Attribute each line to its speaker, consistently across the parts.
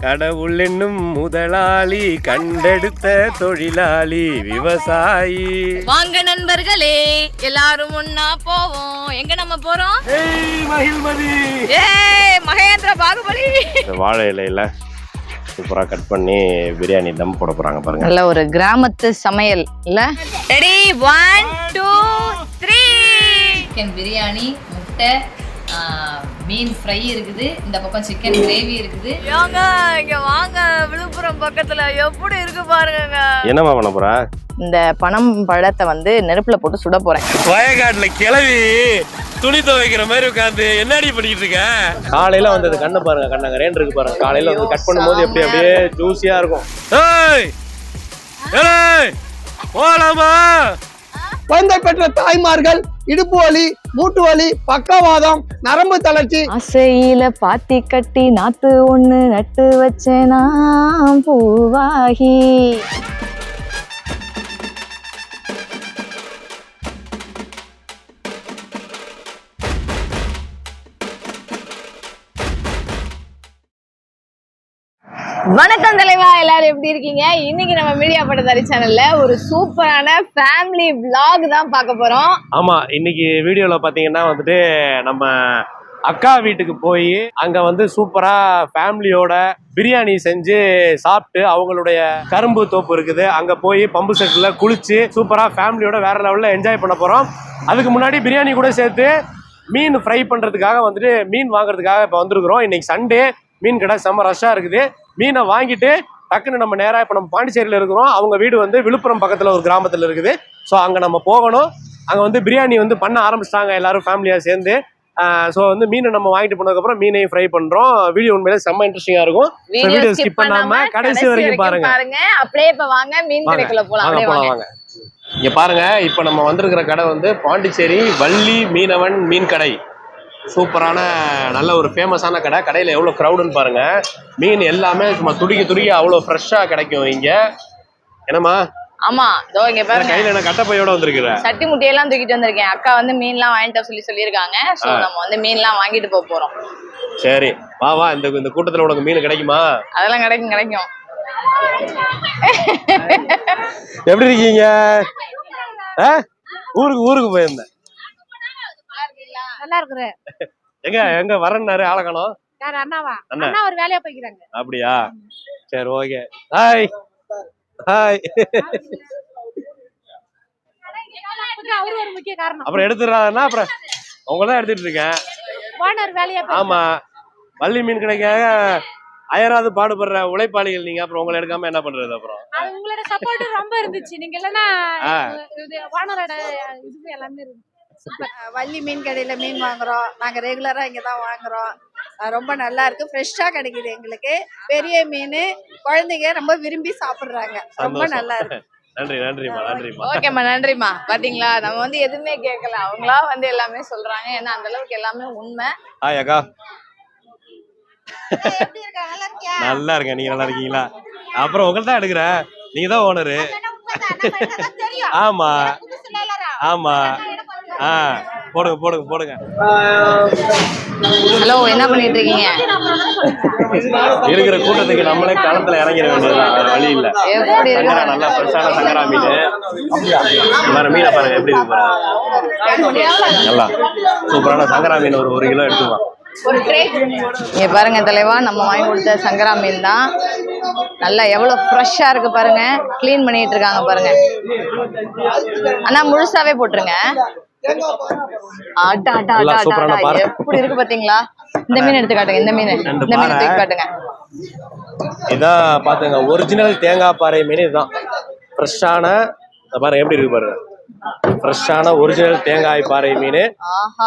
Speaker 1: கடவுள் என்னும் முதலாளி கண்டெடுத்த தொழிலாளி விவசாயி.
Speaker 2: வாங்க நண்பர்களே எல்லாரும் ஒன்னா போவோம். எங்க நம்ம போறோம்?
Speaker 1: ஏய் மகிழ்மதி.
Speaker 2: ஏ மகேந்திர பாகுபலி.
Speaker 1: இந்த வாழை இலையில சூப்பரா கட் பண்ணி பிரியாணி தம் போட போறாங்க பாருங்க.
Speaker 2: நல்ல ஒரு கிராமத்து சமையல் இல்ல ready one two three chicken biryani முட்டை ஆ, மீன் ஃப்ரை இருக்குது இந்த பக்கம் சிக்கன் கிரேவி இருக்குது. வாங்க இங்க வாங்க விழுப்புரம் பக்கத்துல. எப்படி இருக்கு பாருங்க
Speaker 1: என்னம்மா பண்ண போற?
Speaker 2: இந்த பனம் பழத்தை வந்து நெருப்புல போட்டு சுட போறேன்.
Speaker 1: வயக்காட்டுல கிளவி துணி துவைக்கிற மாதிரி உட்காந்து என்னடி பண்ணிட்டு இருக்க? காலையில வந்தது கண்ணை பாருங்க கண்ணங்க ரேன் இருக்கு பாருங்க. காலையில வந்து கட் பண்ணும்போது எப்படி அப்படியே ஜூசியா இருக்கும். ஏய் ஏய் போலாமா?
Speaker 3: குழந்தை பெற்ற தாய்மார்கள் இடுப்பு வலி மூட்டு வலி பக்கவாதம் நரம்பு தளர்ச்சி.
Speaker 2: அசையில பாத்தி கட்டி நாத்து ஒண்ணு நட்டு வச்சேனா பூவாகி. வணக்கம் தலைவா எல்லாரும் எப்படி இருக்கீங்க? இன்னைக்கு நம்ம மீடியா பட்டதாரி சேனல்ல ஒரு சூப்பரான ஃபேமிலி vlog தான் பார்க்க போறோம்.
Speaker 1: ஆமா இன்னைக்கு வீடியோல பாத்தீங்கன்னா வந்துட்டு நம்ம அக்கா வீட்டுக்கு போய் அங்க வந்து சூப்பரா ஃபேமிலியோட பிரியாணி செஞ்சு சாப்பிட்டு அவங்களுடைய கரும்பு தோப்பு இருக்குது. அங்க போய் பம்பு செட்ல குளிச்சு சூப்பரா ஃபேமிலியோட வேற லெவல்ல என்ஜாய் பண்ண போறோம். அதுக்கு முன்னாடி பிரியாணி கூட சேர்த்து மீன் ஃப்ரை பண்றதுக்காக வந்துட்டு மீன் வாங்குறதுக்காக இப்போ வந்திருக்கிறோம். இன்னைக்கு சண்டே மீன் கடை செம்ம ரஷ்ஷா இருக்குது. மீனை வாங்கிட்டு டக்குன்னு நம்ம நேரா இப்போ நம்ம பாண்டிச்சேரியில் இருக்கிறோம். அவங்க வீடு வந்து விழுப்புரம் பக்கத்துல ஒரு கிராமத்துல இருக்குது. ஸோ அங்க நம்ம போகணும். அங்க வந்து பிரியாணி வந்து பண்ண ஆரம்பிச்சிட்டாங்க. எல்லாரும் ஃபேமிலியா சேர்ந்து. ஸோ வந்து மீனை நம்ம வாங்கிட்டு போனதுக்கப்புறம் மீனையும் ஃப்ரை பண்றோம். வீடியோ உண்மையிலே செம்ம இன்ட்ரெஸ்டிங்கா இருக்கும். Video skip பண்ணாம கடைசி வரைக்கும் பாருங்க.
Speaker 2: அப்படியே இப்ப வாங்க மீன். கடைக்குள்ள
Speaker 1: வாங்க.
Speaker 2: வாங்க.
Speaker 1: இங்க பாருங்க இப்போ நம்ம வந்திருக்கிற கடை வந்து பாண்டிச்சேரி வள்ளி மீனவன் மீன் கடை. சூப்பரான நல்ல ஒரு ஃபேமஸான கடை. கடையில் எவ்வளோ க்ரௌடுன்னு பாருங்க. மீன் எல்லாமே சும்மா துடிக்க துடிக்க அவ்வளோ ஃப்ரெஷ்ஷாக கிடைக்கும் இங்க. என்னம்மா?
Speaker 2: ஆமா இதோ இங்க பாருங்க.
Speaker 1: கையில் என்ன கட்டப்பையோட வந்திருக்கிற?
Speaker 2: சட்டி முட்டையெல்லாம் தூக்கிட்டு வந்திருக்கேன். அக்கா வந்து மீன்லாம் வாங்கிட்டு சொல்லி சொல்லியிருக்காங்க. சோ. நம்ம வந்து மீன்லாம் வாங்கிட்டு போக போறோம்.
Speaker 1: சரி. வா வா இந்த இந்த கூட்டத்தில் உனக்கு மீன் கிடைக்குமா?
Speaker 2: அதெல்லாம் கிடைக்கும் கிடைக்கும்.
Speaker 1: எப்படி இருக்கீங்க? ஊருக்கு ஊருக்கு போயிருந்தேன்.
Speaker 4: நல்லா இருக்கிறேன்
Speaker 1: எங்க எங்க வரேன்னாரு ஆளக்கணும்
Speaker 4: யார் அண்ணாவா?
Speaker 1: அண்ணா.
Speaker 4: ஒரு வேலையா போய்க்கிறாங்க.
Speaker 1: அப்படியா? சரி ஓகே. ஹாய் ஹாய்
Speaker 4: அவரு ஒரு முக்கிய காரணம்.
Speaker 1: அப்புறம் எடுத்துடுறாருன்னா அப்புறம் உங்க தான் எடுத்துட்டு இருக்கேன்.
Speaker 4: ஓனர் வேலையா
Speaker 1: ஆமா. வள்ளி மீன் கிடைக்காக அயராது பாடுபடுற உழைப்பாளிகள் நீங்க அப்புறம் உங்களை எடுக்காம என்ன பண்றது அப்புறம்?
Speaker 4: உங்களோட சப்போர்ட் ரொம்ப இருந்துச்சு. நீங்க இல்லைன்னா ஓனரோட இது எல்லாமே இருந்துச்சு.
Speaker 5: வள்ளி மீன் கடையில் மீன் வாங்குறோம். நாங்கள் ரெகுலராக இங்கே தான் வாங்குறோம். ரொம்ப நல்லா இருக்கு. ஃப்ரெஷ்ஷாக கிடைக்குது எங்களுக்கு. பெரிய மீன். குழந்தைங்க ரொம்ப விரும்பி சாப்பிட்றாங்க. ரொம்ப. நல்லா இருக்கு.
Speaker 1: நன்றி நன்றிம்மா நன்றிம்மா.
Speaker 2: ஓகேம்மா நன்றிம்மா. பாத்தீங்களா? நம்ம வந்து எதுவுமே கேட்கல. அவங்களா வந்து எல்லாமே சொல்றாங்க. ஏன்னா அந்த அளவுக்கு எல்லாமே உண்மை.
Speaker 1: ஹாய் அக்கா.
Speaker 5: எப்படி இருக்கா? நல்லா இருக்கியா?
Speaker 1: நல்லா இருக்கேன். நீங்க நல்லா இருக்கீங்களா? அப்புறம் உங்களை தான் எடுக்கிறேன். நீங்க தான் ஓனரு
Speaker 5: தெரியும்.
Speaker 1: ஆமா. ஆமா. ஆ போடுங்க போடுங்க போடுங்க.
Speaker 2: ஹலோ என்ன பண்ணிட்டு இருக்கீங்க
Speaker 1: இருக்கிற கூட்டத்துக்கு நம்மளே களத்துல இறங்கிட வேண்டியதுதான். வேற வழி இல்ல. சங்கரா நல்லா ஃப்ரெஷ்ஷான சங்கரா மீன். வேற மீனை பாருங்க எப்படி இருக்கு நல்லா. சூப்பரான சங்கரா மீன் ஒரு ஒரு கிலோ எடுத்துக்கலாம்
Speaker 2: ஒரு இங்க பாருங்க தலைவா நம்ம வாங்கி கொடுத்த சங்கரா மீன் தான். நல்லா எவ்வளவு ஃப்ரெஷ்ஷா இருக்கு பாருங்க. க்ளீன் பண்ணிட்டு இருக்காங்க பாருங்க. ஆனா முழுசாவே போட்டுருங்க. எப்படி இருக்கு பாத்தீங்களா? இந்த மீன் எடுத்து காட்டுங்க இந்த மீன். இந்த மீன். தூக்கி காட்டுங்க
Speaker 1: இதான் பாத்துங்க ஒரிஜினல் தேங்காய் பாறை மீன் இதுதான். ஃப்ரெஷ்ஷான பாருங்க எப்படி இருக்கு பாருங்க. ஃப்ரெஷ்ஷான ஒரிஜினல் தேங்காய் பாறை மீன்.
Speaker 2: ஆஹா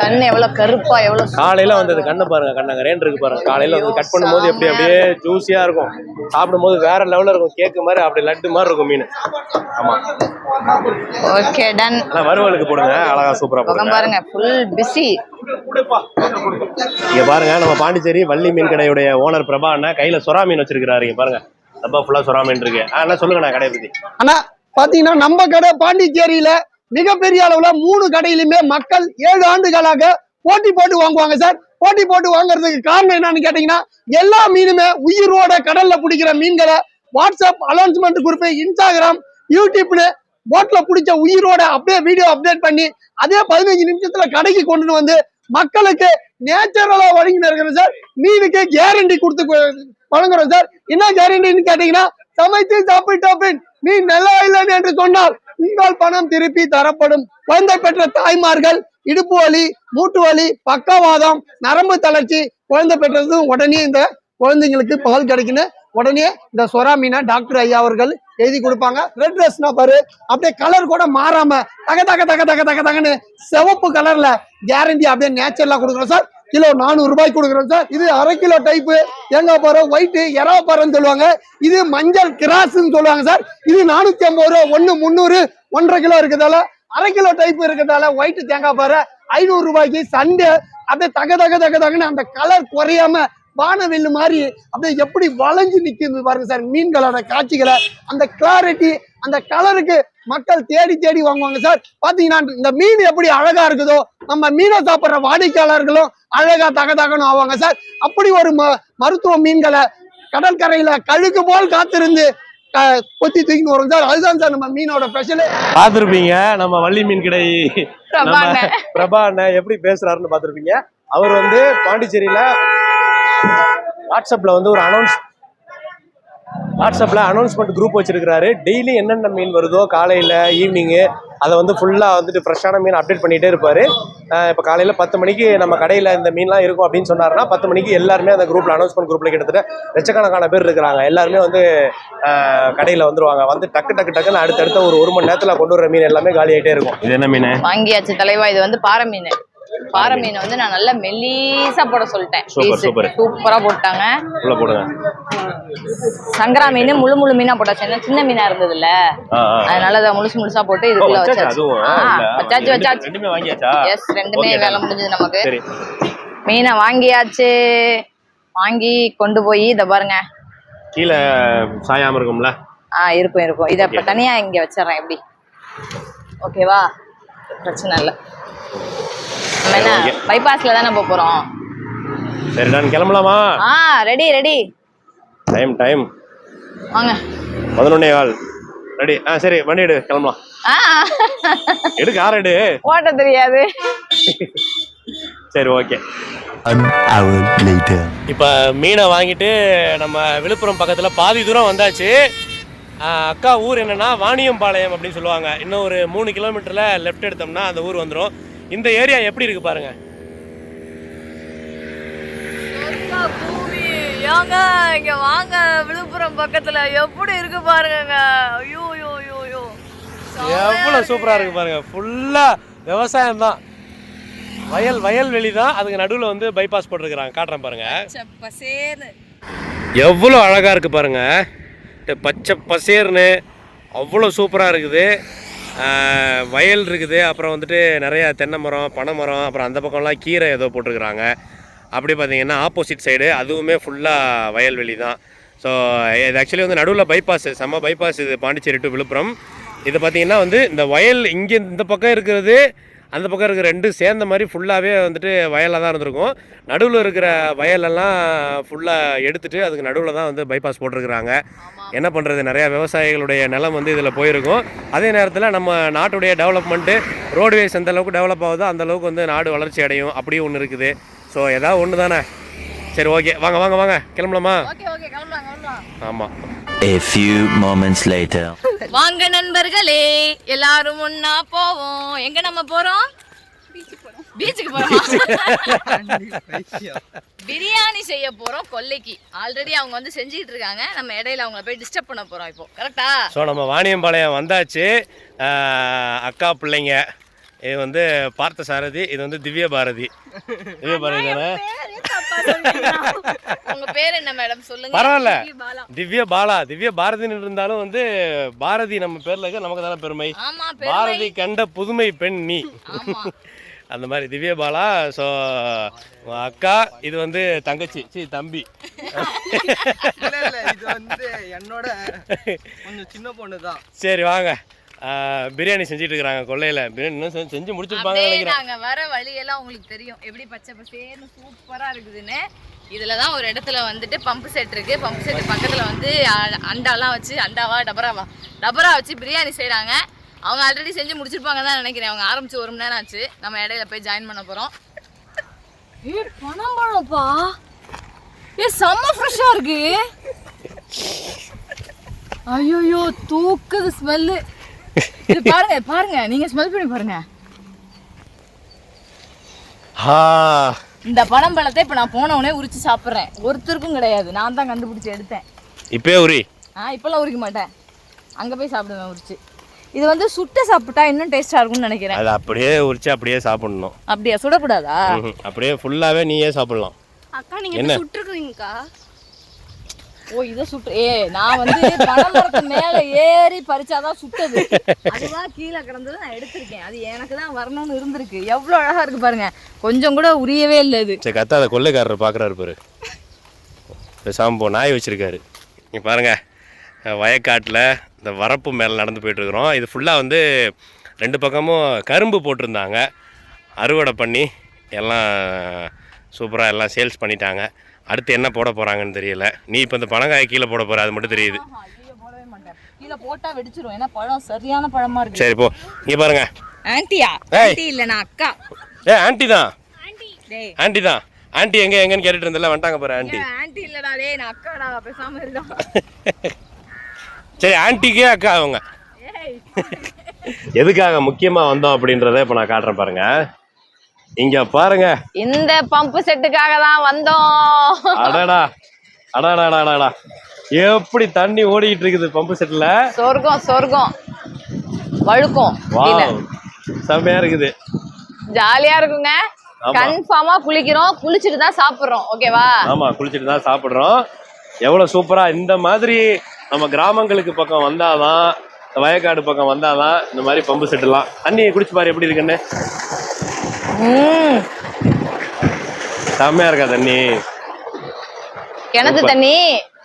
Speaker 2: கண்ணு எவ்வளவு கருப்பா எவ்வளவு
Speaker 1: காலையில வந்தது கண்ணு பாருங்க கண்ணங்க ரேன் இருக்கு பாருங்க. காலையில வந்து கட் பண்ணும்போது எப்படி அப்படியே ஜூஸியா இருக்கும். சாப்பிடும்போது வேற லெவல்ல இருக்கும். கேக்கு மாதிரி அப்படி லட்டு மாதிரி இருக்கும் மீன். ஆமா.
Speaker 2: ஓகே டன்
Speaker 1: வறுவலுக்கு போடுங்க. அழகா சூப்பரா போடுங்க.
Speaker 2: பாருங்க ஃபுல் பிஸி
Speaker 1: இங்க பாருங்க நம்ம பாண்டிச்சேரி வள்ளி மீன் கடையுடைய ஓனர் பிரபா அண்ணா கையில சுறா மீன் வச்சிருக்காரு இங்க பாருங்க. டப்பா ஃபுல்லா சுறா மீன் இருக்கு. அண்ணா சொல்லுங்க நான் கடையை பத்தி.
Speaker 3: ஆனா பாத்தீங்கன்னா நம்ம கடை பாண்டிச்சேரியில மிகப்பெரிய அளவுல மூணு கடையிலுமே மக்கள் ஏழு ஆண்டுகளாக போட்டி போட்டு வாங்குவாங்க சார். போட்டி போட்டு வாங்குறதுக்கு காரணம் என்னன்னு கேட்டீங்கன்னா எல்லா மீனுமே உயிரோட கடல்ல பிடிக்கிற மீன்களை வாட்ஸ்அப் அனௌன்ஸ்மெண்ட் குரூப்பு இன்ஸ்டாகிராம் யூடியூப்னு போட்ல பிடிச்ச உயிரோட அப்படியே வீடியோ அப்டேட் பண்ணி அதே பதினஞ்சு நிமிஷத்துல கடைக்கு கொண்டு வந்து மக்களுக்கு நேச்சுரலா வழங்கினு இருக்கிறோம் சார். மீனுக்கு கேரண்டி கொடுத்து வழங்குறோம் சார். என்ன கேரண்டின்னு கேட்டீங்கன்னா சமைத்து சாப்பிட்டு நீ நல்லா இல்லைன்னு என்று சொன்னால் உங்கள் பணம் திருப்பி தரப்படும். குழந்தை பெற்ற தாய்மார்கள் இடுப்பு வலி மூட்டு வலி பக்கவாதம் நரம்பு தளர்ச்சி குழந்தை பெற்றதும் உடனே இந்த குழந்தைங்களுக்கு பால் கிடைக்குன்னு உடனே இந்த சொராமீனா டாக்டர் ஐயா அவர்கள் எழுதி கொடுப்பாங்க. ரெட் ட்ரெஸ்னா பாரு. அப்படியே கலர் கூட மாறாம தக தக தக தக தக தகன்னு சிவப்பு கலர்ல கேரண்டி அப்படியே நேச்சுரலா கொடுக்குறோம் சார் கிலோ நானூறு ரூபாய் கொடுக்குறோம் சார். இது அரை கிலோ டைப்பு. எங்க பாரு ஒயிட்டு எறா பாருன்னு சொல்லுவாங்க. இது மஞ்சள் கிராஸ்ன்னு சொல்லுவாங்க சார். இது நானூத்தி ஐம்பது ரூபா ஒன்னு முந்நூறு ஒன்றரை கிலோ இருக்கிறதால அரை கிலோ டைப் இருக்கிறதால ஒயிட் தேங்காய் பாரு ஐநூறு ரூபாய்க்கு சண்டே அப்படியே தக தக தக தகன்னு அந்த கலர் குறையாம வானவெல்லு மாதிரி அப்படியே எப்படி வளைஞ்சு நிக்குது பாருங்க சார் மீன்களோட காட்சிகளை. அந்த கிளாரிட்டி அந்த கலருக்கு மக்கள் தேடி தேடி வாங்குவாங்க சார். பாத்தீங்கன்னா இந்த மீன் எப்படி அழகா இருக்குதோ நம்ம மீனை சாப்பிடுற வாடிக்கையாளர்களும் அழகா தக தகன்னு ஆவாங்க சார். அப்படி ஒரு ம- மருத்துவ மீன்களை கடற்கரையில கழுகு போல் காத்திருந்து கொத்தி தூக்கின்னு வரும் சார். அதுதான் சார் நம்ம மீனோட ஸ்பெஷல்
Speaker 1: பார்த்துருப்பீங்க. நம்ம வள்ளி மீன் கடை. பிரபா அண்ணன் எப்படி பேசுறாருன்னு பார்த்துருப்பீங்க. அவர் வந்து பாண்டிச்சேரியில வாட்ஸ்அப்ல வந்து ஒரு அனௌன்ஸ் வாட்ஸ்அப்ல அனௌன்ஸ்மெண்ட் குரூப் வச்சிருக்காரு டெய்லி என்னென்ன மீன் வருதோ காலையில ஈவினிங்கு அதை வந்து ஃபுல்லா வந்துட்டு ஃப்ரெஷ்ஷான மீன் அப்டேட் பண்ணிட்டே இருப்பாரு. இப்ப காலையில பத்து மணிக்கு நம்ம கடையில இந்த மீன்லாம் இருக்கும் அப்படின்னு சொன்னாருன்னா பத்து மணிக்கு எல்லாருமே அந்த குரூப்ல அனௌன்ஸ்மெண்ட் குரூப்ல கிட்டத்தட்ட லட்சக்கணக்கான பேர் இருக்கிறாங்க எல்லாருமே வந்து கடையில வந்துருவாங்க. வந்து டக்கு டக்கு டக்குன்னு அடுத்தடுத்த ஒரு ஒரு மணி நேரத்துல கொண்டு வர மீன் எல்லாமே காலி ஆயிட்டே இருக்கும். இது என்ன மீன்?
Speaker 2: வாங்கியாச்சு தலைவா இது வந்து பாறை மீன். பாறை மீன் வந்து நான் நல்லா மெல்லீஸா போட சொல்லிட்டேன்.
Speaker 1: சூப்பர்,
Speaker 2: போட்டாங்க.
Speaker 1: உள்ள போடுங்க.
Speaker 2: சங்கரா மீன் முழு முழு மீனா போட்டாச்சு. ஏன்னா சின்ன மீனா இருந்ததுல்ல.
Speaker 1: ஆ, ஆ.
Speaker 2: அதனால அதை முழுசு முழுசா போட்டு இதுக்குள்ள
Speaker 1: வச்சாச்சா?
Speaker 2: வச்சாச்சு.
Speaker 1: இல்ல.
Speaker 2: வச்சாச்சு எஸ் ரெண்டுமே வேலை. முடிஞ்சது நமக்கு.
Speaker 1: சரி.
Speaker 2: மீனை வாங்கியாச்சு. வாங்கி கொண்டு போய் இதை பாருங்க.
Speaker 1: கீழே சாயாம இருக்கும்ல?
Speaker 2: ஆ இருக்கும் இருக்கும். இதை இப்ப தனியா இங்க வச்சிடறேன் எப்படி? ஓகேவா? பிரச்சனை இல்லை. நம்ம என்ன. பைபாஸ்ல தானே போக போறோம்?
Speaker 1: சரி நான் கிளம்பலாமா?
Speaker 2: ஆ ரெடி ரெடி
Speaker 1: டைம் டைம்
Speaker 2: வாங்க.
Speaker 1: பதினொன்னே கால். ரெடி ஆ சரி வண்டி எடு கிளம்பலாம்.
Speaker 2: ஆ.
Speaker 1: எடு கார் எடு.
Speaker 2: ஓட்ட தெரியாது.
Speaker 1: சரி ஓகே.
Speaker 6: An hour later.
Speaker 1: இப்போ மீனை வாங்கிட்டு நம்ம விழுப்புரம் பக்கத்தில் பாதி தூரம் வந்தாச்சு. அக்கா ஊர் என்னன்னா வாணியம்பாளையம் அப்படின்னு சொல்லுவாங்க. இன்னும் ஒரு மூணு கிலோமீட்டரில் லெஃப்ட் எடுத்தோம்னா அந்த ஊர் வந்துடும் இந்த ஏரியா எப்படி இருக்கு பாருங்க?
Speaker 2: ஏங்க இங்க வாங்க. விழுப்புரம் பக்கத்துல எப்படி இருக்கு பாருங்க ஐயோ ஐயோ ஐயோ ஐயோ.
Speaker 1: எவ்வளோ சூப்பராக இருக்கு. பாருங்க. ஃபுல்லாக விவசாயம் தான். வயல் வயல்வெளி தான். அதுக்கு நடுவில் வந்து பைபாஸ் போட்டிருக்கிறாங்க. காட்டுறேன் பாருங்க. எவ்வளோ அழகாக இருக்குது பாருங்க. பச்சை பசேர்னு அவ்வளோ சூப்பராக இருக்குது. வயல் இருக்குது. அப்புறம் வந்துட்டு நிறையா தென்னை மரம் பனை மரம் அப்புறம் அந்த பக்கம்லாம் கீரை ஏதோ போட்டிருக்கிறாங்க. அப்படி பார்த்தீங்கன்னா ஆப்போசிட் சைடு அதுவுமே ஃபுல்லாக வயல்வெளி தான். ஸோ இது ஆக்சுவலி வந்து நடுவில் பைபாஸ் செம்ம பைபாஸ் இது பாண்டிச்சேரி டு விழுப்புரம். இது பார்த்தீங்கன்னா வந்து இந்த வயல் இங்கே இந்த பக்கம் இருக்கிறது அந்த பக்கம் இருக்கிற ரெண்டு சேர்ந்த மாதிரி ஃபுல்லாகவே வந்துட்டு வயலாக தான் இருந்திருக்கும். நடுவில் இருக்கிற வயலெல்லாம் ஃபுல்லாக எடுத்துட்டு அதுக்கு நடுவில் தான் வந்து பைபாஸ் போட்டிருக்கிறாங்க. என்ன பண்ணுறது நிறையா விவசாயிகளுடைய நிலம் வந்து இதில் போயிருக்கும். அதே நேரத்தில் நம்ம நாட்டுடைய டெவலப்மெண்ட்டு ரோடுவேஸ் எந்த அளவுக்கு டெவலப் ஆகுதோ அந்த அளவுக்கு வந்து நாடு வளர்ச்சி அடையும். அப்படியும் ஒன்று இருக்குது. ஸோ ஏதாவது ஒன்று தானே சரி ஓகே வாங்க வாங்க வாங்க. கிளம்பலாமா?
Speaker 2: ஓகே ஓகே கிளம்பலாம் கிளம்பலாம்.
Speaker 1: ஆமாம்
Speaker 6: A few moments later.
Speaker 2: வாங்க நண்பர்களே. எல்லாரும் ஒண்ணா போவோம். எங்க நம்ம போறோம்? பீச்சுக்கு போறோம். பிரியாணி செய்ய போறோம் கொல்லைக்கு. ஆல்ரெடி அவங்க வந்து செஞ்சுட்டு இருக்காங்க. நம்ம இடையில அவங்கள போய் டிஸ்டர்ப் பண்ண போறோம் இப்போ. கரெக்டா
Speaker 1: ஸோ நம்ம வாணியம்பாளையம் வந்தாச்சு. அக்கா பிள்ளைங்க. இது வந்து பார்த்த சாரதி இது வந்து திவ்ய பாரதி திவ்ய பாரதி தானே
Speaker 2: உங்க பேர் என்ன மேடம்? சொல்லுங்க.
Speaker 1: பரவாயில்ல. திவ்ய பாலா. திவ்ய பாரதின்னு இருந்தாலும் வந்து பாரதி நம்ம பேர்ல இருக்க நமக்கு தானே பெருமை.
Speaker 2: ஆமா
Speaker 1: பாரதி கண்ட புதுமை பெண் நீ.
Speaker 2: ஆமா.
Speaker 1: அந்த மாதிரி திவ்ய பாலா ஸோ அக்கா இது வந்து தங்கச்சி. சி தம்பி.
Speaker 7: இல்ல இல்ல இது வந்து என்னோட கொஞ்சம் சின்ன பொண்ணு தான்
Speaker 1: சரி வாங்க. பிரியாணி செஞ்சுட்டு இருக்கிறாங்க கொல்லையில பிரியாணி இன்னும் செஞ்சு- நினைக்கிறேன்.
Speaker 2: நாங்க வர வழியெல்லாம் உங்களுக்கு தெரியும். எப்படி பச்சை பசேன்னு சூப்பரா இருக்குதுன்னு. இதுல தான் ஒரு இடத்துல வந்துட்டு பம்பு செட் இருக்கு. பம்பு செட் பக்கத்துல வந்து அண்டாலாம் வச்சு அண்டாவா டபராவா? டபரா வச்சு பிரியாணி செய்றாங்க. அவங்க ஆல்ரெடி செஞ்சு முடிச்சிருப்பாங்க தான் நினைக்கிறேன். அவங்க ஆரம்பிச்சு ஒரு மணி நேரம் ஆச்சு. நம்ம இடையில போய் ஜாயின் பண்ண போறோம். ஏ பனம்பழம்ப்பா ஏ செம்ம ஃப்ரெஷ்ஷா இருக்கு. ஐயோ தூக்குது ஸ்மெல்லு இது பாருங்க பாருங்க நீங்க ஸ்மெல் பண்ணி பாருங்க. இந்த பனம்பழத்தை இப்போ நான் போன உடனே உரிச்சு சாப்பிட்றேன். ஒருத்தருக்கும் கிடையாது. நான் தான் கண்டுபிடிச்சி எடுத்தேன்.
Speaker 1: இப்பயே உரி.
Speaker 2: ஆ இப்போல்லாம் உரிக்க மாட்டேன். அங்கே போய் சாப்பிடுவேன் உரிச்சு. இது வந்து சுட்ட சாப்பிட்டா இன்னும் டேஸ்டாக இருக்கும்னு நினைக்கிறேன்.
Speaker 1: அது அப்படியே உரிச்சு அப்படியே சாப்பிடணும்.
Speaker 2: அப்படியா? சுடக்கூடாதா.
Speaker 1: அப்படியே ஃபுல்லாவே நீயே சாப்பிடலாம்.
Speaker 4: அக்கா நீங்க
Speaker 1: என்ன?
Speaker 4: சுட்டுருக்கீங்கக்கா.
Speaker 2: ஓ இதை சுட்டு ஏ நான் வந்து பனமரத்து மேலே ஏறி பறிச்சாதான் சுட்டது. அதுதான் கீழே கிடந்தது நான் எடுத்திருக்கேன். அது எனக்கு தான் வரணும்னு இருந்திருக்கு. எவ்வளோ அழகா இருக்கு பாருங்க. கொஞ்சம் கூட உரியவே இல்லை இது
Speaker 1: சரி கத்தா அதை கொள்ளைக்காரர் பார்க்குறாரு பாரு. சாம்போ நாய் வச்சிருக்காரு. நீ பாருங்க. வயக்காட்டில் இந்த வரப்பு மேலே நடந்து போயிட்டுருக்குறோம். இது ஃபுல்லாக வந்து ரெண்டு பக்கமும் கரும்பு போட்டிருந்தாங்க. அறுவடை பண்ணி எல்லாம் சூப்பராக எல்லாம் சேல்ஸ் பண்ணிட்டாங்க. அடுத்து என்ன போட போகிறாங்கன்னு தெரியல. நீ இப்போ இந்த பனங்காய் கீழே போட போகிற அது மட்டும் தெரியுது.
Speaker 2: கீழே போட்டா வெடிச்சிரும். ஏன்னா பழம் சரியான பழமா இருக்கு.
Speaker 1: சரி போ. இங்கே பாருங்க.
Speaker 2: ஆன்ட்டியா. ஆன்ட்டி இல்ல நான் அக்கா.
Speaker 1: ஏ ஆண்டி தான். தான். ஆண்டி எங்கே எங்கன்னு கேட்டுட்டு இருந்தல வந்துட்டாங்க பாரு ஆண்டி.
Speaker 2: ஏன் ஆன்ட்டி இல்லடா டேய் நான் அக்காடா பேசாம இருடா.
Speaker 1: சரி ஆன்ட்டிக்கே அக்கா அவங்க.
Speaker 2: ஏய்.
Speaker 1: எதுக்காக முக்கியமா வந்தோம் அப்படின்றத இப்ப நான் காட்டுறேன் பாருங்க. இங்க பாருங்க.
Speaker 2: இந்த பம்பு செட்டுக்காக தான் வந்தோம்.
Speaker 1: அடடா. அடாடாடாடாடா எப்படி தண்ணி ஓடிக்கிட்டு இருக்குது பம்பு செட்ல
Speaker 2: சொர்க்கம் சொர்க்கம். வழுக்கும்.
Speaker 1: செம்மையா இருக்குது.
Speaker 2: ஜாலியா இருக்குங்க. கன்ஃபார்மா குளிக்கிறோம். குளிச்சுட்டு தான் சாப்பிடுறோம். ஓகேவா
Speaker 1: ஆமா குளிச்சுட்டு தான் சாப்பிடுறோம். எவ்வளவு சூப்பரா. இந்த மாதிரி நம்ம கிராமங்களுக்கு பக்கம் வந்தாதான் வயக்காடு பக்கம் வந்தாதான் இந்த மாதிரி பம்பு செட்டுலாம் தண்ணியை குடிச்சு பாரு எப்படி இருக்குன்னு. செம்மையா இருக்கா தண்ணி?
Speaker 2: கிணத்து. தண்ணி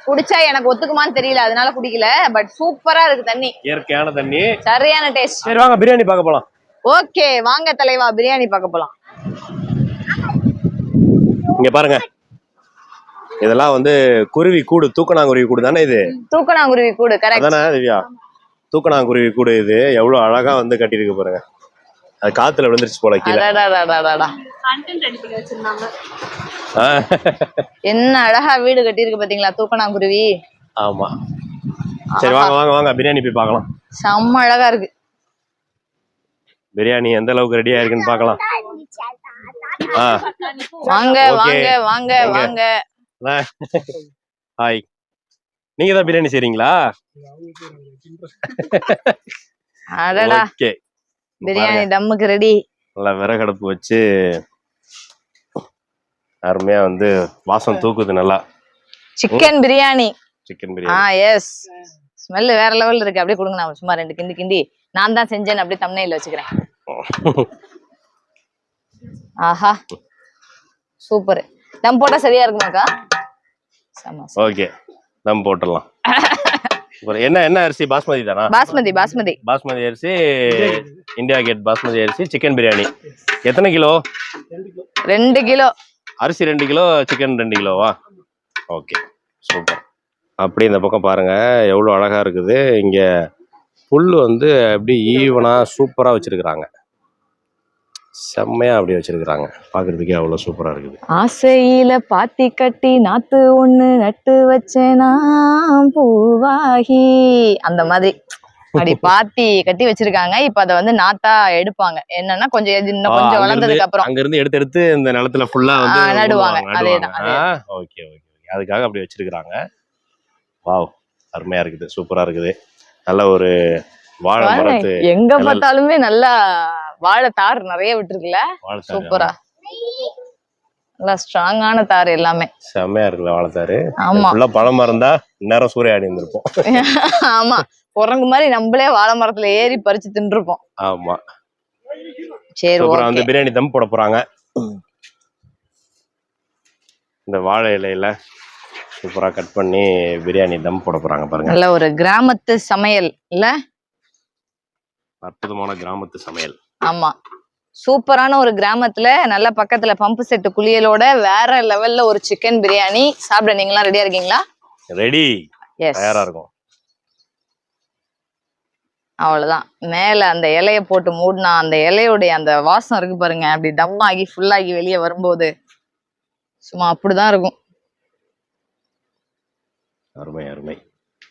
Speaker 2: குடிச்சா எனக்கு ஒத்துக்குமான்னு தெரியல அதனால குடிக்கல பட் சூப்பரா இருக்கு தண்ணி.
Speaker 1: இயற்கையான தண்ணி.
Speaker 2: சரியான டேஸ்ட்
Speaker 1: சரி வாங்க பிரியாணி பார்க்க போலாம்.
Speaker 2: ஓகே வாங்க தலைவா பிரியாணி பார்க்க போலாம்.
Speaker 1: இங்க பாருங்க. இதெல்லாம் வந்து குருவி கூடு தூக்கணாங்குருவி கூடு தானே இது?
Speaker 2: தூக்கணாங்குருவி கூடு கரெக்ட்
Speaker 1: அதானே திவ்யா? தூக்கணாங்குருவி கூடு இது. எவ்வளவு அழகா வந்து கட்டியிருக்கு பாருங்க. அது காத்துல விழுந்துருச்சு போல கீழே.
Speaker 2: என்ன அழகா வீடு கட்டியிருக்கு பாத்தீங்களா தூக்கணாங்குருவி?
Speaker 1: ஆமா. சரி வாங்க வாங்க வாங்க பிரியாணி போய் பார்க்கலாம்.
Speaker 2: செம்ம அழகா இருக்கு.
Speaker 1: பிரியாணி எந்த அளவுக்கு ரெடியா இருக்குன்னு பார்க்கலாம். ஆ.
Speaker 2: வாங்க. வாங்க வாங்க? வாங்க.
Speaker 1: ஹாய் நீங்க தான் பிரியாணி செய்றீங்களா?
Speaker 2: அடடா.
Speaker 1: ஓகே
Speaker 2: பிரியாணி தம்முக்கு ரெடி
Speaker 1: நல்லா விறகடுப்பு வச்சு அருமையா வந்து வாசம் தூக்குது நல்லா.
Speaker 2: சிக்கன் பிரியாணி.
Speaker 1: சிக்கன்
Speaker 2: ஆ
Speaker 1: பிரியாணி
Speaker 2: எஸ் ஸ்மெல் வேற லெவல்ல இருக்கு. அப்படியே கொடுங்க. நான் சும்மா ரெண்டு கிண்டி கிண்டி. நான் தான் செஞ்சேன்னு அப்படியே தம்னையில வச்சுக்கிறேன். ஆஹா. சூப்பர். தம் போட்டா சரியா இருக்குமாக்கா? செம்ம
Speaker 1: ஓகே தம் போட்டுடலாம். என்ன என்ன அரிசி? பாஸ்மதி தானா?
Speaker 2: பாஸ்மதி பாஸ்மதி.
Speaker 1: பாஸ்மதி அரிசி இந்தியா கேட். பாஸ்மதி அரிசி சிக்கன் பிரியாணி. எத்தனை கிலோ?
Speaker 2: ரெண்டு கிலோ.
Speaker 1: அரிசி ரெண்டு கிலோ சிக்கன் ரெண்டு கிலோவா? Okay super. அப்படி இந்த பக்கம் பாருங்க எவ்வளோ அழகா இருக்குது. இங்க புல் வந்து அப்படி ஈவனா சூப்பரா வச்சிருக்கிறாங்க. செம்மையா அப்படி வச்சிருக்கிறாங்க. பார்க்கிறதுக்கே அவ்வளோ சூப்பரா இருக்குது.
Speaker 2: ஆசையில பாத்தி கட்டி நாத்து ஒண்ணு நட்டு வச்சேனா பூவாகி. அந்த மாதிரி. அப்படி பாத்தி கட்டி வச்சிருக்காங்க. இப்ப அத வந்து நாத்தா எடுப்பாங்க. என்னன்னா கொஞ்சம் இன்னும் கொஞ்சம் வளர்ந்ததுக்கு அப்புறம்.
Speaker 1: அங்க இருந்து எடுத்து எடுத்து இந்த நிலத்துல ஃபுல்லா வந்து
Speaker 2: நடுவாங்க. அதேதான்,
Speaker 1: ஓகே ஓகே அதுக்காக அப்படி வச்சிருக்கிறாங்க. வாவ் அருமையா இருக்குது. சூப்பரா இருக்குது. நல்ல ஒரு வாழை மரத்து
Speaker 2: எங்க. பார்த்தாலுமே நல்லா வாழை தார் நிறைய விட்டுருக்குல்ல. சூப்பரா. நல்லா ஸ்ட்ராங்கான தார் எல்லாமே.
Speaker 1: செம்மையா இருக்குல்ல வாழைத்தாரு
Speaker 2: ஆமா.
Speaker 1: ஃபுல்லா பழமா இருந்தா நேரம் சூரிய ஆடி இருந்திருப்போம்
Speaker 2: ஆமா. குரங்கு மாதிரி நம்மளே வாழை மரத்துல ஏறி பறிச்சு தின்றுப்போம்
Speaker 1: ஆமா.
Speaker 2: சரி
Speaker 1: சூப்பரா வந்து பிரியாணி தம் போட போறாங்க. இந்த வாழை இலையில சூப்பரா கட் பண்ணி பிரியாணி தம் போட போறாங்க பாருங்க.
Speaker 2: நல்ல ஒரு கிராமத்து சமையல் இல்ல
Speaker 1: அற்புதமான கிராமத்து சமையல்.
Speaker 2: ஆமா. சூப்பரான ஒரு கிராமத்துல நல்ல பக்கத்துல பம்பு செட்டு குளியலோட வேற லெவல்ல ஒரு சிக்கன் பிரியாணி. சாப்பிட நீங்களா ரெடியா இருக்கீங்களா?
Speaker 1: ரெடி
Speaker 2: எஸ்
Speaker 1: தயாரா இருக்கும்.
Speaker 2: அவ்வளவுதான். மேல அந்த இலைய போட்டு மூடினா அந்த இலையோடைய அந்த வாசம் இருக்கு பாருங்க. அப்படி டம் ஆகி full ஆகி வெளியே வரும்போது சும்மா அப்படிதான் இருக்கும்.
Speaker 1: அருமை அருமை.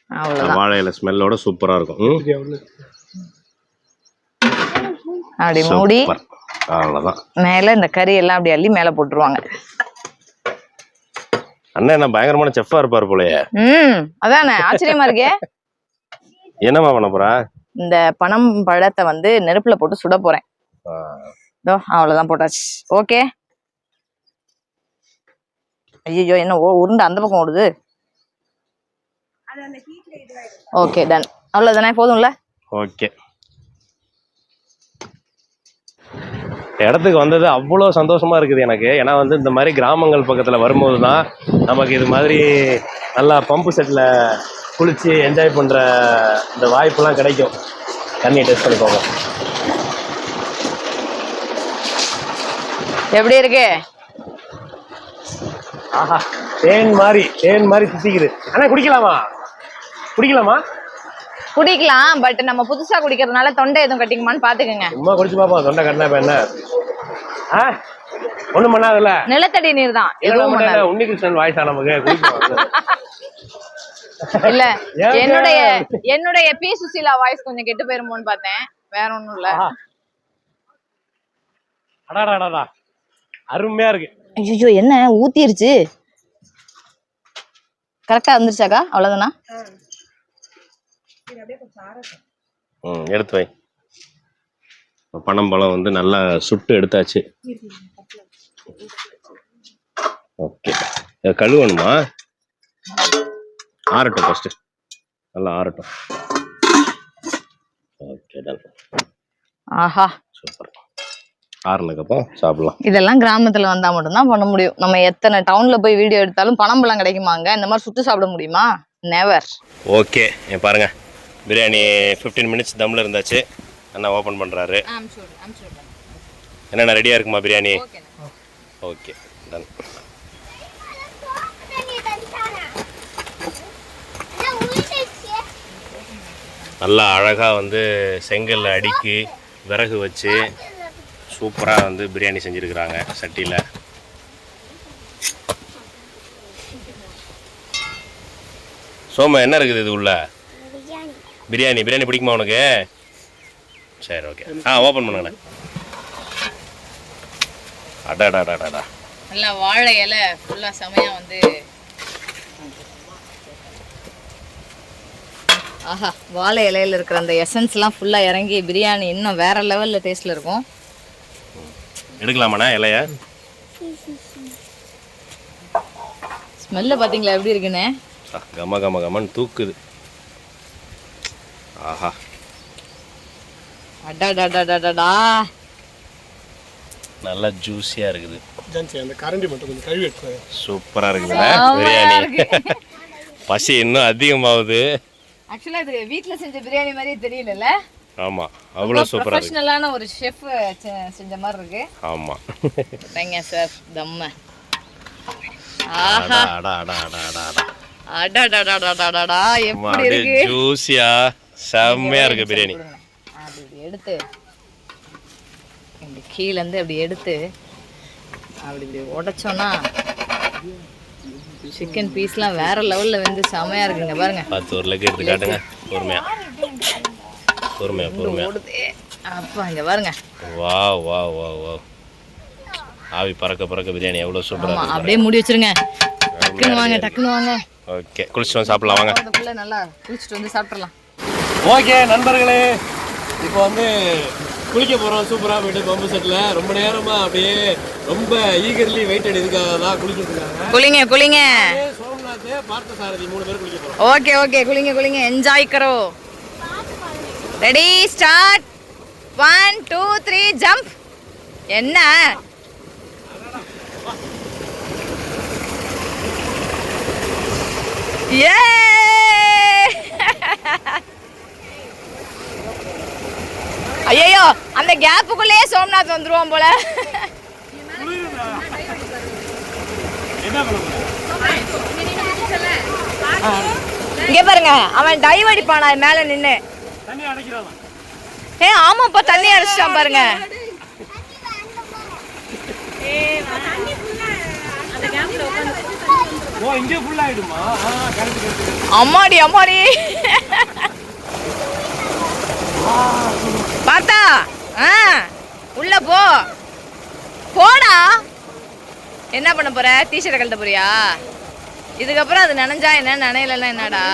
Speaker 2: அவ்வளவுதான்.
Speaker 1: வாழை இலை ஸ்மெல்லோட சூப்பரா இருக்கும்?
Speaker 2: அப்படி மூடி
Speaker 1: சூப்பர் அவ்வளவுதான்.
Speaker 2: மேல இந்த கறி எல்லாம் அப்படி அள்ளி மேல போட்டுருவாங்க.
Speaker 1: அண்ணன் என்ன பயங்கரமான செஃப்பா இருப்பாரு போலயே.
Speaker 2: ம் அதானே? ஆச்சரியமா இருக்கே.
Speaker 1: என்னம்மா பண்ண போறா?
Speaker 2: இந்த பனம் பழத்தை வந்து நெருப்புல போட்டு சுட போறேன். இதோ அவ்வளவுதான் போட்டாச்சு. ஓகே. ஐயோ என்ன ஓ உருண்டை அந்த பக்கம் ஓடுது. ஓகே டன் அவ்வளவுதானே? போதும்ல?
Speaker 1: ஓகே. இடத்துக்கு வந்தது அவ்வளோ சந்தோஷமா இருக்குது எனக்கு. ஏன்னா வந்து இந்த மாதிரி கிராமங்கள் பக்கத்தில் வரும்போது தான் நமக்கு இது மாதிரி நல்லா பம்பு செட்டில் குளிச்சு என்ஜாய் பண்ணுற இந்த வாய்ப்பெல்லாம் கிடைக்கும். தண்ணியை டெஸ்ட் பண்ணிக்கோங்க
Speaker 2: எப்படி இருக்கு?
Speaker 1: ஆஹா தேன் மாதிரி தேன் மாதிரி சுத்திக்குது அண்ணா குடிக்கலாமா? குடிக்கலாமா?
Speaker 2: குடிக்கலாம் பட் நம்ம புதுசா குடிக்கிறதுனால தொண்டை எதுவும் கட்டிக்குமான்னு பாத்துக்கோங்க.
Speaker 1: சும்மா குடிச்சு பார்ப்போம் தொண்டை கட்டினா இப்போ என்ன? ஒன்றும் பண்ணாதுல்ல?
Speaker 2: நிலத்தடி நீர் தான். எதுவும் பண்ணாது.
Speaker 1: இல்ல, உன்னிகிருஷ்ணன் வாய்ஸா நமக்கு.
Speaker 2: இல்ல? என்னுடைய என்னுடைய பி. சுசீலா வாய்ஸ் கொஞ்சம் கெட்டு போயிருமோன்னு பார்த்தேன் வேற ஒண்ணும் இல்ல.
Speaker 1: ஆஹா. அடாடாடாடா அருமையா இருக்கு.
Speaker 2: ஐயோ என்ன? ஊத்திருச்சு. கரெக்டா வந்துருச்சாக்கா? அவ்வளவுதானா?
Speaker 1: ம் எடுத்து வை. இப்ப பனம்பழம் வந்து நல்லா சுட்டு எடுத்தாச்சு. ஓகே. கழுவணுமா? ஆறட்டும் ஃபர்ஸ்ட் நல்லா ஆறட்டும். ஓகே டன்
Speaker 2: ஆஹா.
Speaker 1: சூப்பர். ஆறுனதுக்கப்புறம் சாப்பிடலாம்.
Speaker 2: இதெல்லாம் கிராமத்துல வந்தா மட்டும்தான் பண்ண முடியும். நம்ம எத்தனை டவுன்ல போய் வீடியோ எடுத்தாலும் பணம்பழம் கிடைக்குமாங்க? இந்த மாதிரி சுட்டு சாப்பிட முடியுமா? நெவர்
Speaker 1: ஓகே பாருங்க. பிரியாணி ஃபிஃப்டீன் மினிட்ஸ் தம்ல இருந்தாச்சு. அண்ணா ஓப்பன் பண்ணுறாரு என்னென்ன ரெடியாக இருக்குமா பிரியாணி? ஓகே டன் நல்லா அழகாக வந்து செங்கல்ல அடுக்கி விறகு வச்சு சூப்பராக வந்து பிரியாணி செஞ்சுருக்குறாங்க சட்டியில். சோம என்ன இருக்குது இது உள்ள? பிரியாணி பிரியாணி பிடிக்குமா உனக்கு? சரி ஓகே ஆ ஓப்பன் பண்ணுங்கண்ணே அடாடாடாடாடா
Speaker 2: நல்லா வாழை இலை ஃபுல்லா செமையா வந்து ஆஹா வாழை இலையில இருக்கிற அந்த எசன்ஸ் எல்லாம் ஃபுல்லா இறங்கி பிரியாணி இன்னும் வேற லெவல்ல டேஸ்ட்ல இருக்கும்.
Speaker 1: எடுக்கலாமாண்ணா இலைய?
Speaker 2: ஸ்மெல்ல பாத்தீங்களா எப்படி இருக்குன்னு?
Speaker 1: ஆ, கம கம கமன்னு தூக்குது. ஆஹா.
Speaker 2: அடாடாடாடாடா
Speaker 1: நல்லா ஜூஸியாக இருக்குது.
Speaker 3: ஜான்சி அந்த கரண்டி மட்டும் கொஞ்சம் கழுவி எடுத்துருவாங்க
Speaker 1: சூப்பராக இருக்குதுல்ல
Speaker 2: செமையா
Speaker 1: பிரியாணி. பசி இன்னும் அதிகமாகுது.
Speaker 2: ஆக்சுவலா இது வீட்ல செஞ்ச பிரியாணி மாதிரியே தெரியலல்ல?
Speaker 1: ஆமாம் அவ்வளோ சூப்பராக இருக்கு.
Speaker 2: ப்ரொஃபஷனலான ஒரு ஷெஃப் செஞ்ச மாதிரி இருக்கு.
Speaker 1: ஆமாம்
Speaker 2: தேங்க சார் தம்ம. ஆஹா.
Speaker 1: அடா அடா அடா அடா. அடா
Speaker 2: அடாடாடாடாடாடா
Speaker 1: அம்மா,
Speaker 2: எப்படி
Speaker 1: அப்படியே
Speaker 2: இருக்கு?
Speaker 1: ஜூஸியா செம்மையா இருக்கு பிரியாணி.
Speaker 2: அப்படி இப்படி எடுத்து இப்படி கீழ இருந்து அப்படி எடுத்து அப்படி இப்படி உடைச்சோன்னா சிக்கன் பீஸ்லாம் வேற லெவல்ல வந்து செமையா இருக்குங்க பாருங்க.
Speaker 1: பார்த்து ஒரு லெக் எடுத்து காட்டுங்க. பொறுமையா. பொறுமையா பொறுமையா.
Speaker 2: அப்பா இங்க பாருங்க.
Speaker 1: வா வா வா வா ஆவி பறக்க பறக்க பிரியாணி எவ்வளோ சூப்பராக
Speaker 2: அப்படியே மூடி வச்சிருங்க. டக்குன்னு வாங்க டக்குன்னு வாங்க.
Speaker 1: ஓகே குளிச்சுட்டு வந்து சாப்பிடலாம் வாங்க.
Speaker 2: நல்லா குளிச்சுட்டு வந்து சாப்பிட்றலாம்
Speaker 1: ஓகே நண்பர்களே. இப்போ வந்து குளிக்க போகிறோம் சூப்பராக போயிட்டு பம்பு செட்டில் ரொம்ப நேரமாக அப்படியே ரொம்ப ஈகர்லி வெயிட்டட் இதுக்காக தான் குளிக்கிறதுக்காக
Speaker 2: குளிங்க குளிங்க.
Speaker 1: சோம்நாத் பார்த்த சாரதி மூணு பேர் குளிக்க போகிறோம்
Speaker 2: ஓகே ஓகே குளிங்க குளிங்க. என்ஜாய் கரோ. Ready start one two three jump என்ன? ஏ ஐயோ அந்த கேப்புக்குள்ளேயே சோம்நாத் வந்துருவான் போல? இங்க பாருங்க அவன் டைவ் அடிப்பானா மேல நின்னு.
Speaker 1: தண்ணி அடைக்கிறான்
Speaker 2: ஏ ஆமாப்பா தண்ணி அடிச்சிட்டான் பாருங்க. அம்மாடி அம்மாடி. பார்த்தா? ஆ உள்ள போ. போடா. என்ன பண்ண போற? டிஷர்ட் கழட்ட போறியா? இதுக்கப்புறம் அது நனைஞ்சா என்ன? நனையலன்னா என்னடா?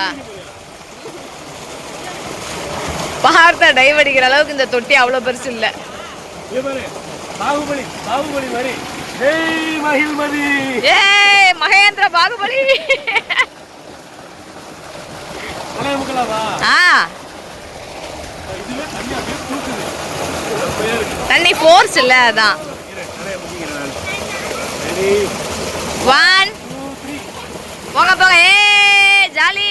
Speaker 2: பார்த்தா டைவ் அடிக்கிற அளவுக்கு இந்த தொட்டி அவ்வளோ பெருசு இல்லை.
Speaker 1: பாரு. பாகுபலி பாகுபலி மாதிரி. ஏய் மகிழ்மதி.
Speaker 2: ஏய் மகேந்திர பாகுபலி. ஆ
Speaker 1: இதுவே தண்ணி அப்படியே தூக்குது அப்படியே இருக்கு
Speaker 2: தண்ணி ஃபோர்ஸ் இல்லை அதான். ஒன் போங்க போங்க ஏ ஜாலி.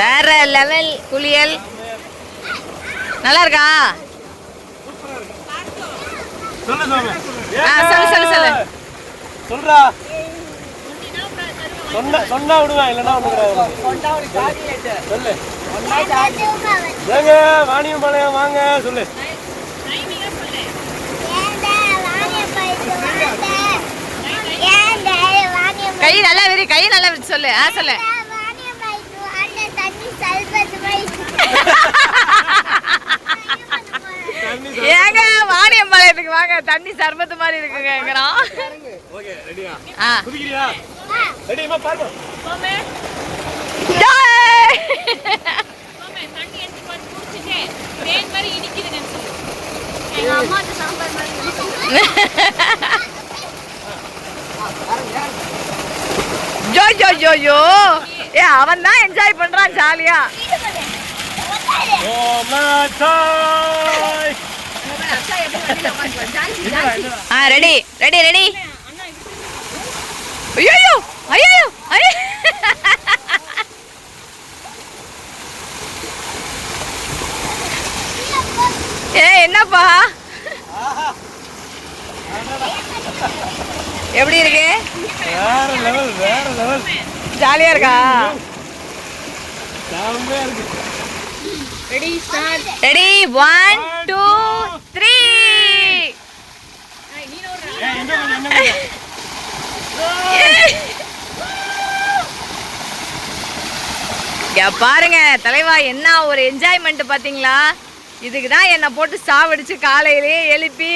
Speaker 2: வேற லெவல் குளியல். நல்லா இருக்கா?
Speaker 1: சொல்லு
Speaker 2: சொல்லு, சொல்லு, சொல்லு.
Speaker 1: சொல்றா. சொன்ன சொன்னா விடுவேன் இல்லைன்னா சொல்லு. ஏங்க வாணியம்பாளையம் வாங்க சொல்லு.
Speaker 2: கை நல்லா விரி கை நல்லா விரி சொல்லு. ஆ சொல்லு. ஏங்க வாணியம்பாளையத்துக்கு வாங்க. தண்ணி சர்பத்து மாதிரி இருக்குங்கிறான்
Speaker 1: ஓகே ரெடியா?
Speaker 2: ஆ.
Speaker 1: குதிக்கிறியா? ரெடிமா
Speaker 2: ஜாய்!
Speaker 4: எங்க அம்மாவுக்கு சாம்பார் மாதிரி
Speaker 2: ஜோ ஜோ ஜோ ஜோ. ஏ அவன் தான் என்ஜாய் பண்றான் ஜாலியா. ரெடி ரெடி ரெடி ஐயோ ஐயோ ஐயோ ஏ என்னப்பா? எப்படி இருக்கு?
Speaker 1: வேற லெவல் வேற லெவல்
Speaker 2: ஜாலியா இருக்கா?
Speaker 1: செம்மையா இருக்கு.
Speaker 2: ரெடி ஒன் டூ த்ரீ
Speaker 1: ஏய், இன்னும் கொஞ்சம், இன்னும் கொஞ்சம்.
Speaker 2: இங்க பாருங்க தலைவா என்ன ஒரு என்ஜாய்மெண்ட் பாத்தீங்களா? இதுக்கு தான் என்னை போட்டு சாவடிச்சு காலையிலேயே எழுப்பி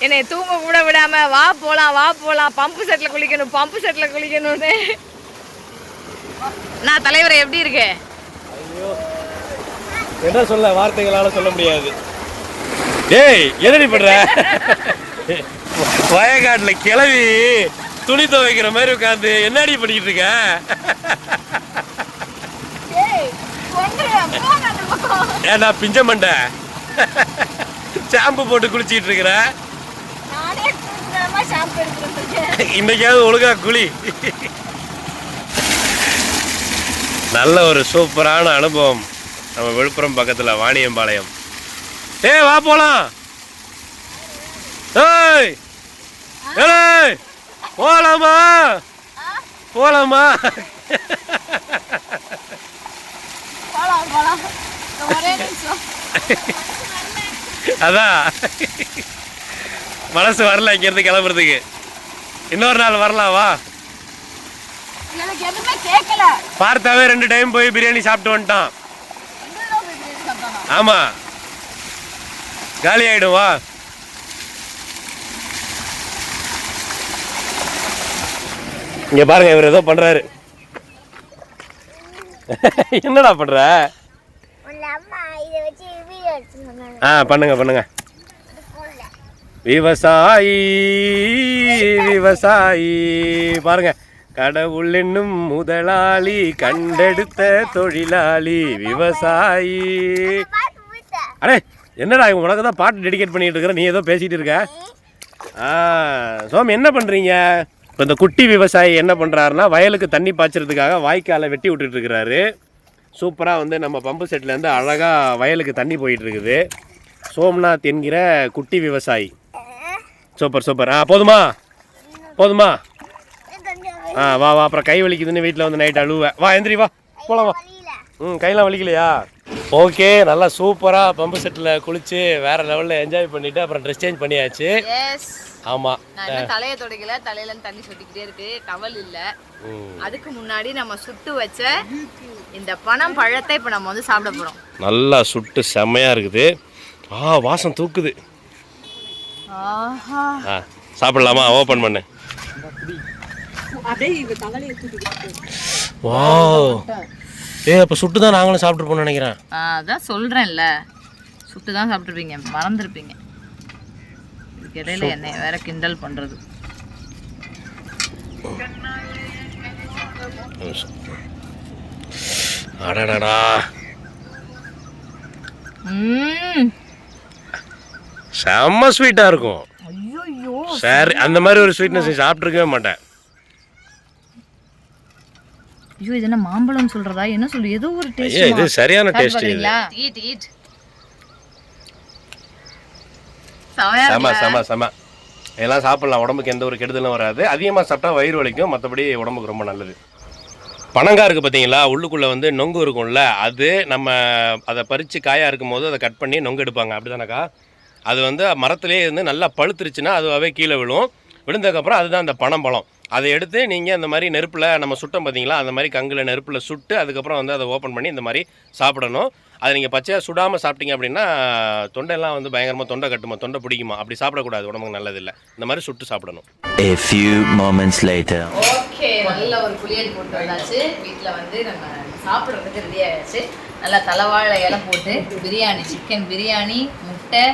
Speaker 2: என்னை தூங்க கூட விடாம வா போலாம் வா போலாம் பம்பு செட்ல குளிக்கணும் பம்பு செட்ல குளிக்கணும்னு. நான் தலைவரை எப்படி இருக்கு?
Speaker 1: ஐயோ. என்ன சொல்ல வார்த்தைகளால சொல்ல முடியாது. டேய் எதடி பண்ற? வயக்காட்டுல கிளவி துணி துவைக்கிற மாதிரி உட்காந்து என்னடி பண்ணிட்டு இருக்க? ஏன்னா பிஞ்ச மண்டை. ஷாம்பு போட்டு குளிச்சிட்டு இருக்கிற. இன்னைக்காவது ஒழுங்கா குளி. நல்ல ஒரு சூப்பரான அனுபவம். நம்ம விழுப்புரம் பக்கத்துல வாணியம்பாளையம். ஏய் வா போலாம். ஏய் ஏய் போலாமா? போலாமா? அதான். மனசு வரல இங்கிருந்து கிளம்புறதுக்கு. இன்னொரு நாள் வரலாம் வா. பார்த்தாவே ரெண்டு டைம் போய் பிரியாணி சாப்பிட்டு வந்துட்டான். ஆமா. காலி ஆயிடும் வா. இங்க பாருங்க இவர் ஏதோ பண்றாரு. என்னடா பண்ற? ஆ பண்ணுங்க பண்ணுங்க. விவசாயி விவசாயி. பாருங்க கடவுள் என்னும் முதலாளி கண்டெடுத்த தொழிலாளி விவசாயி. அடே என்னடா உனக்கு தான் பாட்டு டெடிகேட் பண்ணிட்டு இருக்கிற? நீ ஏதோ பேசிட்டு இருக்க? ஆ சோம் என்ன பண்றீங்க? இப்போ இந்த குட்டி விவசாயி என்ன பண்ணுறாருன்னா வயலுக்கு தண்ணி பாய்ச்சறதுக்காக வாய்க்காலை வெட்டி விட்டுட்டு இருக்கிறாரு சூப்பராக வந்து நம்ம பம்பு செட்லேருந்து அழகாக வயலுக்கு தண்ணி போயிட்டுருக்குது. சோம்நாத் என்கிற குட்டி விவசாயி. Super super. ஆ போதுமா? போதுமா? ஆ வா வா அப்புறம் கை வலிக்குதுன்னு வீட்டில் வந்து நைட் அழுவ. வா எந்திரி வா. போலாம் வா. ம் கையெல்லாம் வலிக்கலையா? ஓகே நல்லா சூப்பராக பம்பு செட்டில் குளிச்சு வேறு லெவலில் என்ஜாய் பண்ணிவிட்டு அப்புறம் ட்ரெஸ் சேஞ்ச் பண்ணியாச்சு. ஆமாம்
Speaker 2: நான் தலையை துடைக்கல. தலையில தண்ணி சொட்டிக்கிட்டே இருக்கு. டவல் இல்ல. அதுக்கு முன்னாடி நம்ம சுட்டு வச்ச இந்த பனம் பழத்தை இப்ப நம்ம வந்து சாப்பிட போறோம்.
Speaker 1: நல்லா சுட்டு செம்மையாக இருக்குது. ஆ வாசம் தூக்குது.
Speaker 2: ஆஹா.
Speaker 1: சாப்பிடலாமா? ஓப்பன் பண்ணு. வா ஏ அப்போ சுட்டு தான் நாங்களும் சாப்பிட்ருப்போம்னு நினைக்கிறேன்.
Speaker 2: அதான் சொல்றேன்ல. சுட்டு தான் சாப்பிட்டுருப்பீங்க. மறந்துருப்பீங்க. இதுக்கு இடையில என்னை வேற கிண்டல் பண்றது.
Speaker 1: அடடடா. செம்ம ஸ்வீட்டாக இருக்கும்.
Speaker 2: ஐயோ
Speaker 1: சரி அந்த மாதிரி ஒரு ஸ்வீட்னஸ் சாப்பிட்ருக்கவே மாட்டேன்.
Speaker 2: ஐயோ இது என்ன மாம்பழம் சொல்றதா? என்ன சொல்லு? ஏதோ ஒரு
Speaker 1: ஐயா இது
Speaker 2: டேஸ்ட்
Speaker 1: சரியான டேஸ்ட்
Speaker 2: ஈட் ஈட் செமையா
Speaker 1: செம? செம செம. இதெல்லாம் சாப்பிடலாம். உடம்புக்கு எந்த ஒரு கெடுதலும் வராது. அதிகமாக சாப்பிட்டா வயிறு வலிக்கும். மற்றபடி உடம்புக்கு ரொம்ப நல்லது. பனங்கா இருக்குது பார்த்தீங்களா உள்ளுக்குள்ளே வந்து நொங்கு இருக்கும்ல அது நம்ம அதை பறித்து காயாக இருக்கும் போது அதை கட் பண்ணி நொங்கு எடுப்பாங்க. அப்படி அது வந்து மரத்துலேயே இருந்து நல்லா பழுத்துருச்சுன்னா அதுவாகவே கீழே விழும். விழுந்ததுக்கப்புறம் அதுதான் அந்த பனம்பழம். அதை எடுத்து நீங்கள் இந்த மாதிரி நெருப்பில் நம்ம சுட்டோம் பார்த்தீங்களா அந்த மாதிரி கங்கில் நெருப்பில் சுட்டு அதுக்கப்புறம் வந்து அதை ஓப்பன் பண்ணி இந்த மாதிரி சாப்பிடணும். அதை நீங்கள் பச்சையாக சுடாமல் சாப்பிட்டீங்க அப்படின்னா தொண்டையெல்லாம் வந்து பயங்கரமாக தொண்டை கட்டுமா தொண்டை பிடிக்குமா? அப்படி சாப்பிடக்கூடாது உடம்புக்கு நல்லதில்லை. இந்த மாதிரி சுட்டு சாப்பிடணும்.
Speaker 6: A few moments later.
Speaker 2: Okay நல்ல ஒரு குளியல் போட்டு வந்தாச்சு. வீட்டில் வந்து நம்ம சாப்பிட்றதுக்கு ரெடி ஆயாச்சு. நல்லா தலைவாழை இலை போட்டு பிரியாணி சிக்கன் பிரியாணி முட்டை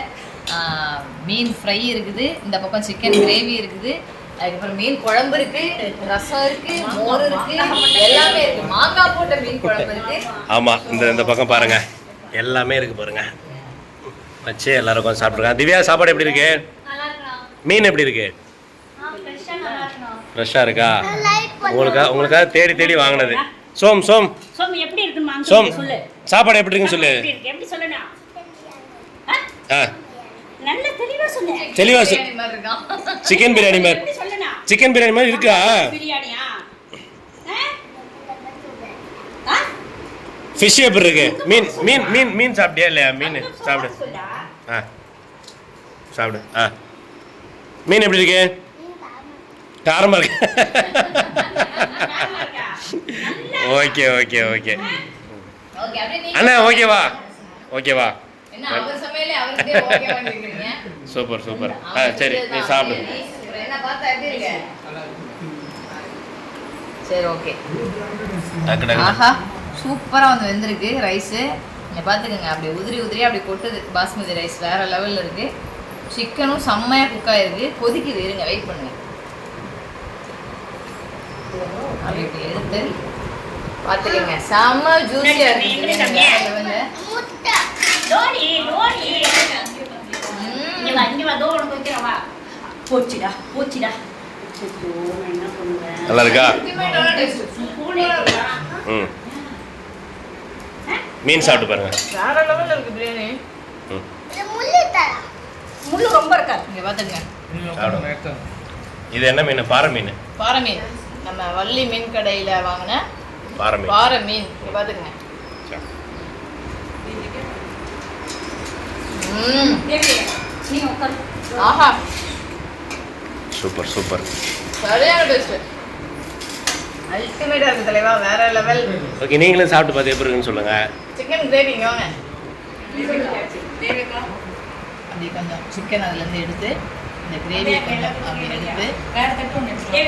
Speaker 2: மீன் ஃப்ரை இருக்குது. இந்த பக்கம் சிக்கன் கிரேவி இருக்குது. அதுக்கப்புறம் மீன் குழம்பு இருக்கு ரசம் இருக்கு மோர் இருக்கு எல்லாமே இருக்கு. மாங்காய் போட்ட மீன் குழம்பு இருக்கு.
Speaker 1: ஆமாம் இந்த இந்த பக்கம் பாருங்க. எல்லாமே இருக்கு பாருங்க. வச்சு எல்லாரும் உட்காந்து சாப்பிட்ருக்காங்க திவ்யா சாப்பாடு எப்படி இருக்கு? மீன் எப்படி இருக்கு? ஃப்ரெஷ்ஷாக இருக்கா? உங்களுக்காக உங்களுக்காக தேடி தேடி வாங்கினது. சோம் சோம்.
Speaker 7: சோமு
Speaker 1: சாப்பாடு எப்படி இருக்குன்னு சொல்லு. ஆ.
Speaker 7: நல்ல தெளிவா சொல்லு.
Speaker 1: தெளிவா சிக்கன் பிரியாணி மாதிரி சிக்கன் பிரியாணி மாதிரி. இருக்கா?
Speaker 7: பிரியாணியா
Speaker 1: ஃபிஷ் எப்படி இருக்கு? மீன் மீன் மீன் மீன் சாப்பிட்டியா இல்லையா? மீன் சாப்பிடு. ஆ. சாப்பிடு. ஆ. மீன் எப்படி இருக்கு? காரமாக இருக்கு. Okay okay okay.
Speaker 2: ஓகே அப்படியே நீங்க
Speaker 1: அண்ணா ஓகேவா? ஓகேவா? Super super. ஆ சரி நீ சாப்பிடு.
Speaker 2: சரி ஓகே. ஆஹா சூப்பரா வந்து வெந்திருக்கு ரைஸ். நீங்க பாத்துக்கோங்க அப்படி உதிரி உதிரியா அப்படி கொட்டுது பாஸ்மதி ரைஸ். வேற லெவல்ல இருக்கு. சிக்கனும் செம்மையா குக் ஆயிருக்கு. கொதிக்குது. இருங்க வெயிட் பண்ணுங்க. அப்படி இப்படி எடுத்து பாத்துக்கோங்க. செம்ம ஜூஸியா இருக்கு
Speaker 7: போச்சுடா போச்சுடா
Speaker 1: நல்லா இருக்கா? ம் மீன் சாப்பிட்டு பாருங்க
Speaker 2: வேற லெவல்ல இருக்கு பிரியாணி
Speaker 1: ம்
Speaker 7: முள்ளு ரொம்ப இருக்காது
Speaker 2: இங்க பாத்துங்க
Speaker 1: இது என்ன மீன் பாறை மீன்
Speaker 2: பாறை மீன் நம்ம வள்ளி மீன் கடையில வாங்கின
Speaker 1: பாறை மீன்
Speaker 2: பாறை மீன் பாத்துங்க
Speaker 1: சரி.
Speaker 2: ம்
Speaker 7: நீ உட்காரு
Speaker 2: ஆஹா.
Speaker 1: Super super.
Speaker 2: சரியான டேஸ்ட் அல்டிமேட்டா இருக்கு தலைவா வேற லெவல்
Speaker 1: ஓகே நீங்களும் சாப்பிட்டு பார்த்து எப்படி இருக்குன்னு சொல்லுங்க.
Speaker 2: சிக்கன் கிரேவி இங்க வாங்க. அப்படி கொஞ்சம் சிக்கன் அதுல இருந்து எடுத்து இந்த கிரேவியை கொஞ்சம் அப்படி எடுத்து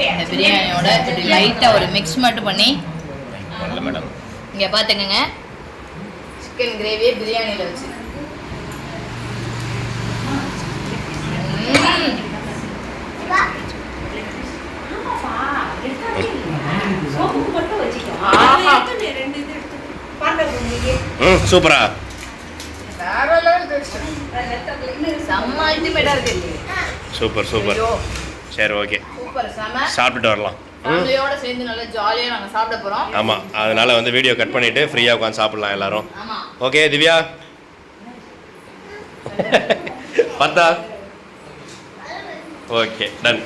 Speaker 2: இந்த பிரியாணியோட இப்படி லைட்டா ஒரு மிக்ஸ் மட்டும் பண்ணி
Speaker 1: மேடம்
Speaker 2: இங்க பாத்துக்கங்க. சிக்கன் கிரேவியை பிரியாணியில வச்சு ம்.
Speaker 7: சோப்பு மட்டும் வச்சுக்கோ
Speaker 2: ஆஹா.
Speaker 7: ரெண்டு இது எடுத்து பாருங்க நீங்க
Speaker 1: ம் சூப்பரா. Super super. சரி ஓகே.
Speaker 2: சூப்பர் செம.
Speaker 1: சாப்பிட்டுட்டு வரலாம்.
Speaker 2: ஃபேமிலியோட சேர்ந்து நல்லா சாப்பிட
Speaker 1: ஆமாம் அதனால வந்து வீடியோ கட் பண்ணிட்டு ஃப்ரீயாக உட்காந்து சாப்பிடலாம் எல்லாரும்.
Speaker 2: ஆமா.
Speaker 1: ஓகே திவ்யா. பத்தா. Okay done